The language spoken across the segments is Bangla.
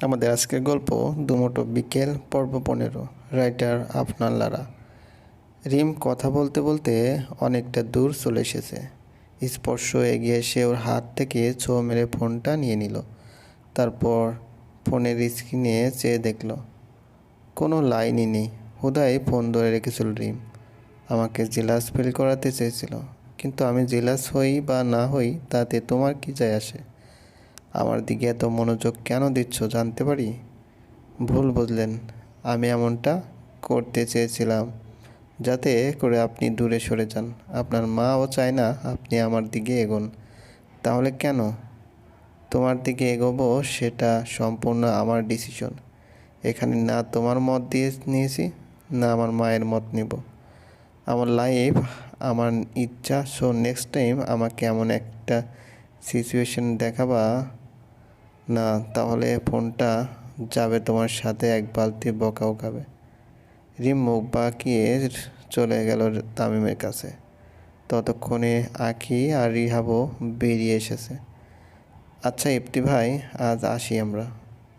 আমাদের আজকের গল্প দুমোটো বিকেল, পর্ব পনেরো। রাইটার আফনান লারা। রিম কথা বলতে বলতে অনেকটা দূর চলে এসেছে। স্পর্শ এগিয়ে এসে ওর হাত থেকে ছো মেরে ফোনটা নিয়ে নিল। তারপর ফোনের স্ক্রিনে চেয়ে দেখল, কোনো লাইনই নেই। হুদাই ফোন ধরে রেখেছিল রিম। আমাকে জেলাস ফিল করাতে চেয়েছিল, কিন্তু আমি জেলাস হই বা না হই তাতে তোমার কি যায় আসে? আমার দিকে এত মনোযোগ কেন দিচ্ছ জানতে পারি? ভুল বুঝলেন, আমি এমনটা করতে চেয়েছিলাম যাতে করে আপনি দূরে সরে যান। আপনার মাও চায় না আপনি আমার দিকে এগোন। তাহলে কেন? তোমার দিকে এগোবো সেটা সম্পূর্ণ আমার ডিসিশন এখানে না তোমার মত দিয়ে নিয়েছি, না আমার মায়ের মত নেব। আমার লাইফ আমার ইচ্ছা সো নেক্সট টাইম আমাকে এমন একটা সিচুয়েশন দেখাবা না, তাহলে ফোনটা যাবে তোমার সাথে, এক বালতি বকাও খাবে। রিম মুখ বাঁকিয়ে চলে গেল তামিমের কাছে। ততক্ষণে আখি আর রিহাবও বেরিয়ে এসেছে। আচ্ছা ইপ্তি ভাই, আজ আসি আমরা।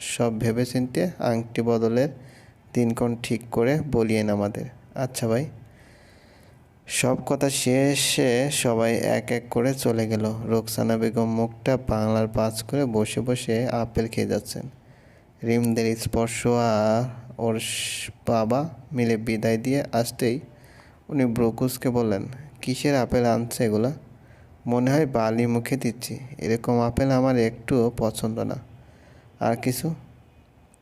সব ভেবেচিন্তে আংটি বদলের দিনক্ষণ ঠিক করে বলিয়েন আমাদের। আচ্ছা ভাই। সব কথা শেষে সবাই এক এক করে চলে গেল। রোকসানা বেগম মুখটা বাংলার পাঁচ করে বসে বসে আপেল খেয়ে যাচ্ছেন। রিমদের স্পর্শ আর ওর বাবা মিলে বিদায় দিয়ে আসতেই উনি ব্রকুসকে বললেন, কিসের আপেল আনছে এগুলা? মনে হয় বালি মুখে দিচ্ছি। এরকম আপেল আমার একটুও পছন্দ না। আর কিছু?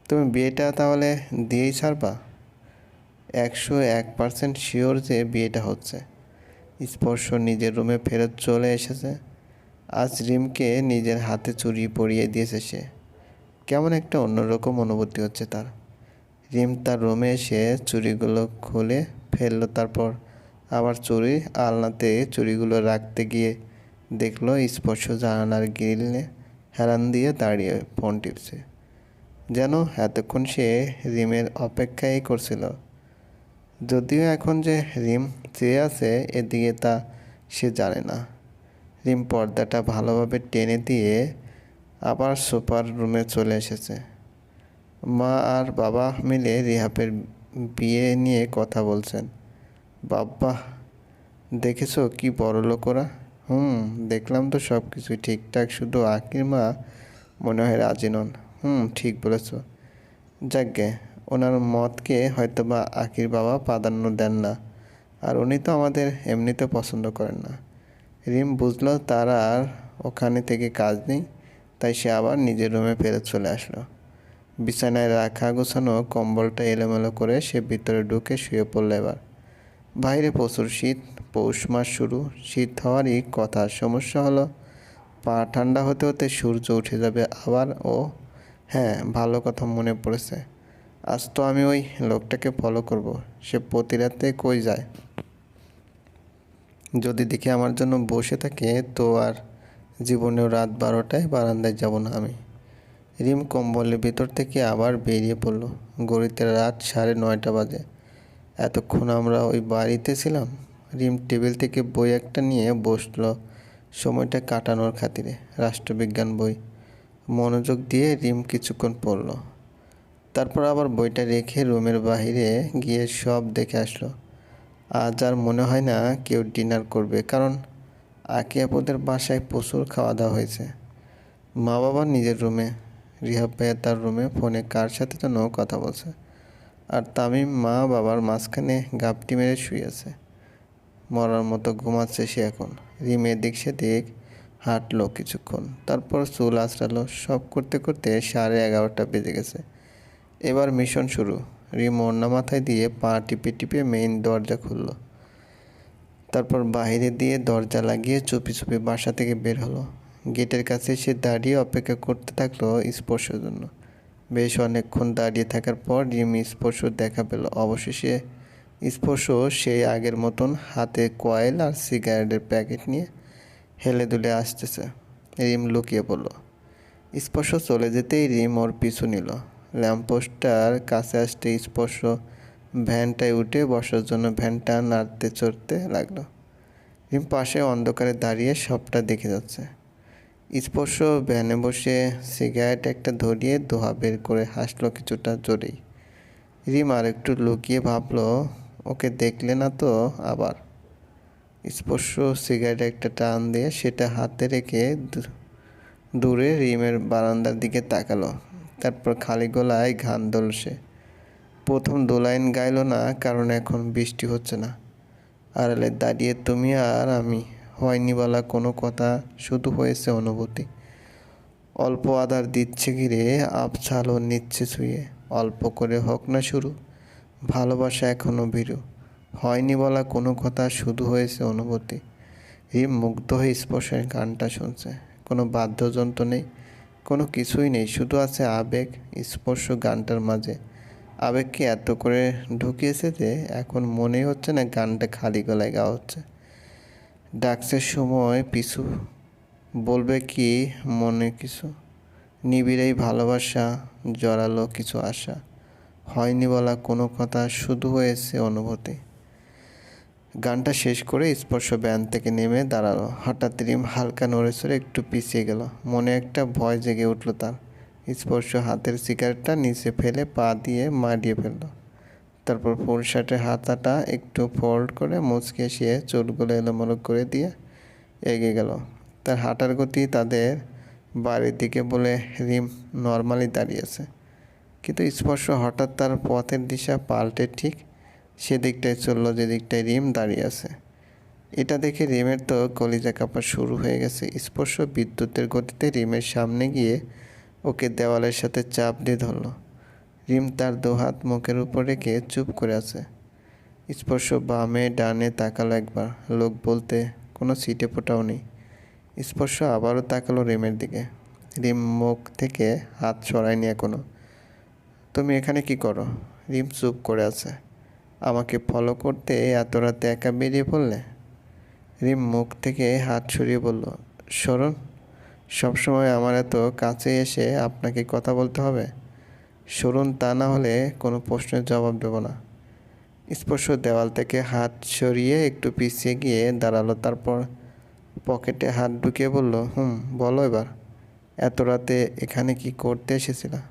তুমি বিয়েটা তাহলে দিয়েই ছাড়বা? একশো এক পার্সেন্ট শিওর যে বিয়েটা হচ্ছে। স্পর্শ নিজের রুমে ফেরত চলে এসেছে। আজ রিমকে নিজের হাতে চুরি পরিয়ে দিয়েছে সে। কেমন একটা অন্যরকম অনুভূতি হচ্ছে তার। রিম তার রুমে এসে চুরিগুলো খুলে ফেলল, তারপর আবার চুরি আলনাতে চুরিগুলো রাখতে গিয়ে দেখল স্পর্শ জানালার গ্রিলে হেলান দিয়ে দাঁড়িয়ে ফোন টিপছে। যেন এতক্ষণ সে রিমের অপেক্ষাই করছিল। যদিও এখন যে রিম চেয়ে আছে, এদিকে তা সে জানে না। রিম পর্দাটা ভালোভাবে টেনে দিয়ে আবার সুপার রুমে চলে এসেছে। মা আর বাবা মিলে রিহাবের বিয়ে নিয়ে কথা বলছেন। বাবা দেখেছ কি বড় লোকরা হুম, দেখলাম তো সব কিছুই ঠিকঠাক, শুধু আকির মা মনে হয় রাজি নন। হুম, ঠিক বলেছ। যাকগে ওনার মতকে হয়তো বা আকির বাবা প্রাধান্য দেন না। আর উনি তো আমাদের এমনিতে পছন্দ করেন না। রিম বুঝলো তার আর ওখানে থেকে কাজ নেই, তাই সে আবার নিজের রুমে ফেরত চলে আসলো। বিছানায় রাখা গোছানো কম্বলটা এলোমেলো করে সে ভিতরে ঢুকে শুয়ে পড়ল এবার। বাইরে প্রচুর শীত, পৌষ মাস শুরু, শীত হওয়ারই কথা। সমস্যা হলো, পা ঠান্ডা হতে হতে সূর্য উঠে যাবে আবার, ও হ্যাঁ ভালো কথা মনে পড়েছে। আজ তো আমি ওই লোকটাকে ফলো করব। সে প্রতি রাতে কই যায়? যদি দেখি আমার জন্য বসে থাকে, তো আর জীবনেও রাত বারোটায় বারান্দায় যাব না আমি। রিম কম্বলের ভিতর থেকে আবার বেরিয়ে পড়ল। গড়িতে রাত সাড়ে নয়টা বাজে। এতক্ষণ আমরা ওই বাড়িতে ছিলাম? রিম টেবিল থেকে বই একটা নিয়ে বসল সময়টা কাটানোর খাতিরে। রাষ্ট্রবিজ্ঞান বই। মনোযোগ দিয়ে রিম কিছুক্ষণ পড়ল। তারপর আবার বইটা রেখে রুমের বাইরে গিয়ে সব দেখে আসলো। আজ আর মনে হয় না কেউ ডিনার করবে, কারণ আকি আপুদের বাসায় প্রচুর খাওয়া দাওয়া হয়েছে। মা বাবা নিজের রুমে, রিহাব ভাইয়া তার রুমে ফোনে কার সাথে যেন কথা বলছে। আর তামিম মা বাবার মাঝখানে গাপটি মেরে শুয়ে আছে। মরার মতো ঘুমাচ্ছে সে এখন। রিম এদিক সেদিক হাঁটলো কিছুক্ষণ, তারপর চুল আঁচড়ালো। সব করতে করতে সাড়ে এগারোটা বেজে গেছে। এবার মিশন শুরু। রিম ওড়না মাথায় দিয়ে পা টিপে টিপে মেইন দরজা খুললো। তারপর বাইরে দিয়ে দরজা লাগিয়ে চুপি চুপি বাসা থেকে বের হলো। গেটের কাছে সে দাঁড়িয়ে অপেক্ষা করতে থাকল স্পর্শের জন্য। বেশ অনেকক্ষণ দাঁড়িয়ে থাকার পর রিম স্পর্শ দেখা পেল। অবশেষে স্পর্শ সেই আগের মতন হাতে কয়েল আর সিগারেটের প্যাকেট নিয়ে হেলে দুলে আসতেছে। রিম লুকিয়ে পড়ল। স্পর্শ চলে যেতেই রিম ওর পিছু নিল। ল্যাম্পপোস্টটার কাছে আসতে স্পর্শ ভ্যানটায় উঠে বসার জন্য ভ্যানটা নাড়তে চড়তে লাগল। রিম পাশে অন্ধকারে দাঁড়িয়ে সবটা দেখে যাচ্ছে। স্পর্শ ভ্যানে বসে সিগারেট একটা ধরিয়ে দোহা বের করে হাসলো কিছুটা জোরেই। রিম আর একটু লুকিয়ে ভাবলো, ওকে দেখলে না তো আবার? স্পর্শ সিগারেট একটা টান দিয়ে সেটা হাতে রেখে দূরে রিমের বারান্দার দিকে তাকালো। তারপর খালি গলায় ঘান দোল সে প্রথম দোলাইন গাইলো না, কারণ এখন বৃষ্টি হচ্ছে না। আড়ালে দাঁড়িয়ে তুমি আর আমি, হয়নি বলা কোনো কথা, শুধু হয়েছে অনুভূতি। অল্প আধার দিচ্ছে ঘিরে, আবছালো নিচ্ছে ছুঁয়ে। অল্প করে হোক না শুরু, ভালোবাসা এখনও ভীরু। হয়নি বলা কোনো কথা, শুধু হয়েছে অনুভূতি। রিম মুগ্ধ হয়ে স্পর্শের গানটা শুনছে। কোনো বাদ্যযন্ত্র নেই। কোনো কিছুই নেই, শুধু আছে আবেগ, স্পর্শ গানটার মাঝে। আবেগকে এত করে ঢুকিয়েছে যে এখন মনেই হচ্ছে না গানটা খালি গলায় গাওয়া হচ্ছে? ডাকসের সময়, পিছু বলবে কি মনে কিছু? নিবিড়েই ভালোবাসা, জড়ালো কিছু আশা। হয়নি বলা কোনো কথা, শুধু হয়েছে অনুভূতি। গানটা শেষ করে স্পর্শ ব্যান থেকে নেমে দাঁড়াল। হঠাৎ রিম হালকা নড়ে চড়ে একটু পিছিয়ে গেল। মনে একটা ভয় জেগে উঠল তার। স্পর্শ হাতের সিগারেটটা নিচে ফেলে পা দিয়ে মারিয়ে ফেলল। তারপর ফুল শার্টের হাতাটা একটু ফোল্ড করে মুচকে এসে চুলগুলো এলোমেলো করে দিয়ে এগিয়ে গেল। তার হাঁটার গতি তাদের বাড়ির দিকে বলে রিম নর্মালি দাঁড়িয়েছে। কিন্তু স্পর্শ হঠাৎ তার পথের দিশা পাল্টে ঠিক সেদিকটায় চলল যে দিকটায় রিম দাঁড়িয়ে আছে। এটা দেখে রিমের তো কলিজা কাপড় শুরু হয়ে গেছে। স্পর্শ বিদ্যুতের গতিতে রিমের সামনে গিয়ে ওকে দেওয়ালের সাথে চাপ দিয়ে ধরলো। রিম তার দুহাত মুখের উপর রেখে চুপ করে আছে। স্পর্শ বামে ডানে তাকালো একবার। লোক বলতে কোনো সিটে ফোটাও নেই স্পর্শ আবারও তাকালো রিমের দিকে। রিম মুখ থেকে হাত সরায়নি এখনও। তুমি এখানে কি করো? রিম চুপ করে আছে। আমাকে ফলো করতে এত রাতে একা বেরিয়ে পড়লে? রিম মুখ থেকে হাত সরিয়ে বলল, সরুন, সবসময় আমার এত কাছে এসে আপনাকে কথা বলতে হবে। সরুন, তা না হলে কোনো প্রশ্নের জবাব দেব না। স্পর্শ দেওয়াল থেকে হাত সরিয়ে একটু পিছিয়ে গিয়ে দাঁড়াল, তারপর পকেটে হাত ঢুকিয়ে বলল, হুম, বলো এবার। এত রাতে এখানে কি করতে এসেছিলা?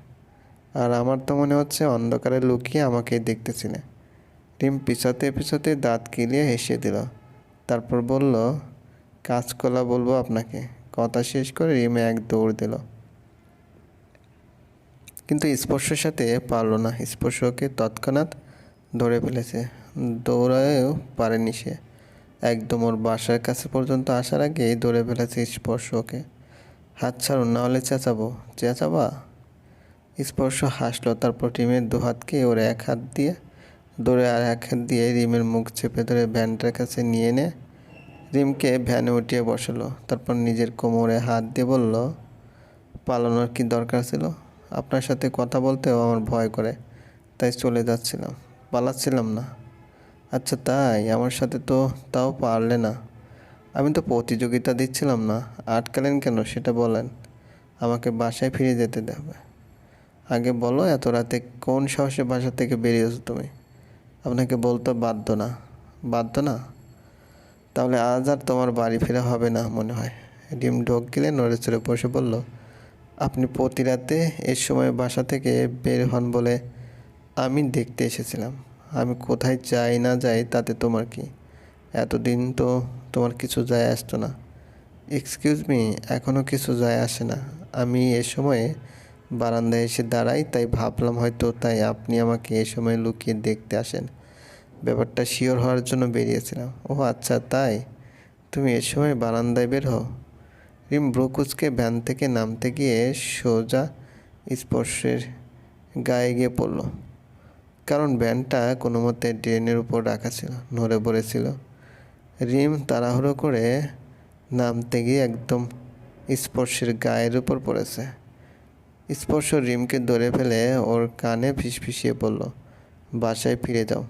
আর আমার তো মনে হচ্ছে অন্ধকারে লুকিয়ে আমাকে দেখতেছিলে টিম পিছাতে পিছাতে দাঁত কিলিয়ে হেসে দিল। তারপর বলল কাজকলা বলব আপনাকে। কথা শেষ করে রিমে এক দৌড় দিল। কিন্তু স্পর্শের সাথে পারল না। স্পর্শকে তৎক্ষণাৎ ধরে ফেলেছে। দৌড়ায়ও পারেনি সে। একদম ওর বাসার কাছে পর্যন্ত আসার আগেই ধরে ফেলেছে স্পর্শকে হাত ছাড়ুন, না হলে চেঁচাবো। চেঁচাবা? স্পর্শ হাসলো। তারপর টিমের দু হাতকে ওর এক হাত দিয়ে ধরে আর এক হাত দিয়ে রিমের মুখ চেপে ধরে ভ্যানটার কাছে নিয়ে এনে রিমকে ভ্যানে উঠিয়ে বসালো, তারপর নিজের কোমরে হাত দিয়ে বলল, পালানোর কি দরকার ছিল? আপনার সাথে কথা বলতেও আমার ভয় করে, তাই চলে যাচ্ছিলাম। পালাচ্ছিলাম না। আচ্ছা তাই, আমার সাথে তো তাও পারলে না। আমি তো প্রতিযোগিতা দিচ্ছিলাম না, আটকালেন কেন সেটা বলেন। আমাকে বাসায় ফিরে যেতে দেবে। আগে বলো, এত রাতে কোন সাহসে বাসা থেকে বেরিয়েছো তুমি? আপনাকে বলতে বাধ্য না। বাধ্য না? তাহলে আজ আর তোমার বাড়ি ফেরা হবে না মনে হয়। ডিম ঢোক গেলে নড়ে চড়ে বসে বলল, আপনি প্রতি রাতে এর সময় বাসা থেকে বের হন বলে আমি দেখতে এসেছিলাম। আমি কোথায় যাই না যাই তাতে তোমার কি? এতদিন তো তোমার কিছু যায় আসতো না। এক্সকিউজ মি এখনও কিছু যায় আসে না। আমি এ সময়ে বারান্দায় এসে দাঁড়াই, তাই ভাবলাম হয়তো তাই আপনি আমাকে এ সময় লুকিয়ে দেখতে আসেন। ব্যাপারটা শিওর হওয়ার জন্য বেরিয়েছিলাম। ও আচ্ছা তাই? তুমি এ সময় বারান্দায় বের হও। রিম ব্রুকুচকে ভ্যান থেকে নামতে গিয়ে সোজা স্পর্শের গায়ে গিয়ে পড়ল। কারণ ভ্যানটা কোনো মতে ড্রেনের উপর রাখা ছিল, নড়ে পড়েছিল। রিম তাড়াহুড়ো করে নামতে গিয়ে একদম স্পর্শের গায়ের উপর পড়েছে। স্পর্শ রিমকে ধরে ফেলে ওর কানে ফিসফিসিয়ে বলল বাসায় ফিরে যাও।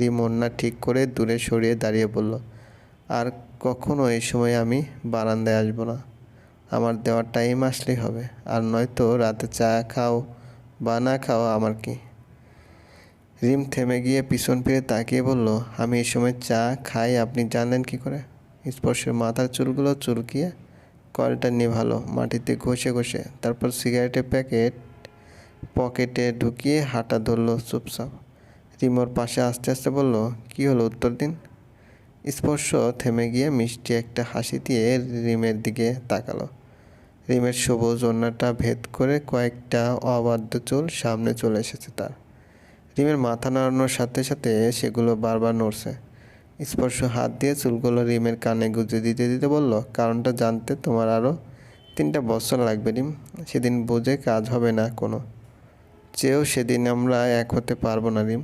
রিম ওন্না ঠিক করে দূরে সরিয়ে দাঁড়িয়ে বলল, আর কখনো এই সময় আমি বারান্দায় আসব না। আমার দেওয়ার টাইম আসলেই হবে, আর নয়তো রাতে চা খাও বা না খাও আমার কি? রিম থেমে গিয়ে পিছন ফিরে তাকিয়ে বলল, আমি এই সময় চা খাই, আপনি জানলেন কি করে? স্পর্শের মাথার চুলগুলো চুলকিয়ে কলটা নেভালো, মাটিতে ঘষে ঘষে, তারপর সিগারেটের প্যাকেট পকেটে ঢুকিয়ে হাঁটা ধরলো চুপচাপ। রিমোর পাশে আস্তে আস্তে বলল, কি হলো উত্তর দিন? স্পর্শ থেমে গিয়ে মিষ্টি একটা হাসি দিয়ে রিমের দিকে তাকালো। রিমের সবুজ ওড়নাটা ভেদ করে কয়েকটা অবাধ্য চুল সামনে চলে এসেছে তার। রিমের মাথা নাড়ানোর সাথে সাথে সেগুলো বারবার নড়ছে। স্পর্শ হাত দিয়ে চুলগুলো রিমের কানে গুজে দিতে দিতে বলল, কারণটা জানতে তোমার আরও তিনটা বছর লাগবে রিম, সেদিন বুঝে কাজ হবে না কোনো। চেয়েও সেদিন আমরা এক হতে পারব না রিম।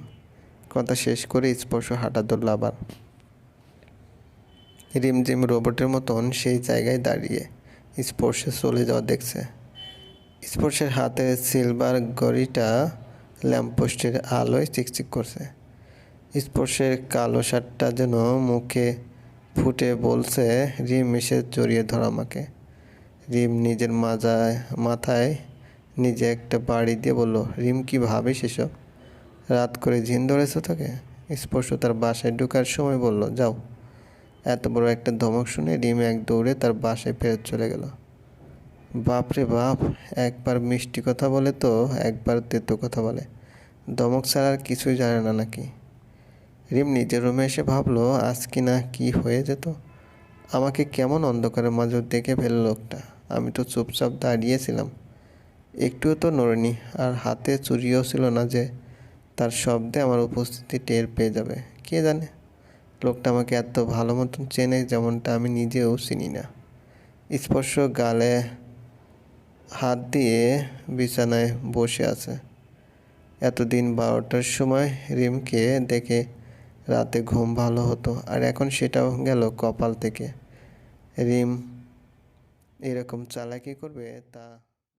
কথা শেষ করে স্পর্শ হাঁটা ধরল আবার। রিমঝিম রোবটের মতন সেই জায়গায় দাঁড়িয়ে স্পর্শে চলে যাওয়া দেখছে। স্পর্শের হাতে সিলভার ঘড়িটা ল্যাম্পপোস্টের আলোয় চিকচিক করছে। স্পর্শের কালো শার্টটা যেন মুখে ফুটে বলছে, রিম, এসে জড়িয়ে ধর আমাকে। রিম নিজের মাজায় মাথায় নিজে একটা বাড়ি দিয়ে বলল, রিম, কি ভাবিস এসব? রাত করে জিন ধরেছো তোকে? স্পর্শ তার বাসায় ঢোকার সময় বলল, যাও। এত বড় একটা ধমক শুনে রিম এক দৌড়ে তার বাসায় ফেরত চলে গেল। বাপরে বাপ, একবার মিষ্টি কথা বলে তো একবার তেতো কথা বলে। ধমক ছাড়া আর কিছুই জানে না নাকি? রিম নিজের রুমে এসে ভাবলো, আজ কি না কি হয়ে যেত? আমাকে কেমন অন্ধকারের মাঝে দেখে ফেলল লোকটা? আমি তো চুপচাপ দাঁড়িয়েছিলাম। একটুও তো নড়েনি, আর হাতে চুরিও ছিল না যে তার শব্দে আমার উপস্থিতি টের পেয়ে যাবে। কে জানে? লোকটা আমাকে এত ভালো মতন চেনে যেমনটা আমি নিজেও চিনি না। স্পর্শ গালে হাত দিয়ে বিছানায় বসে আছে। এতদিন বারোটার সময় রিমকে দেখে রাতে ঘুম ভালো হতো, আর এখন সেটাও গেল কপাল থেকে। রিম এরকম চালাকি করবে তা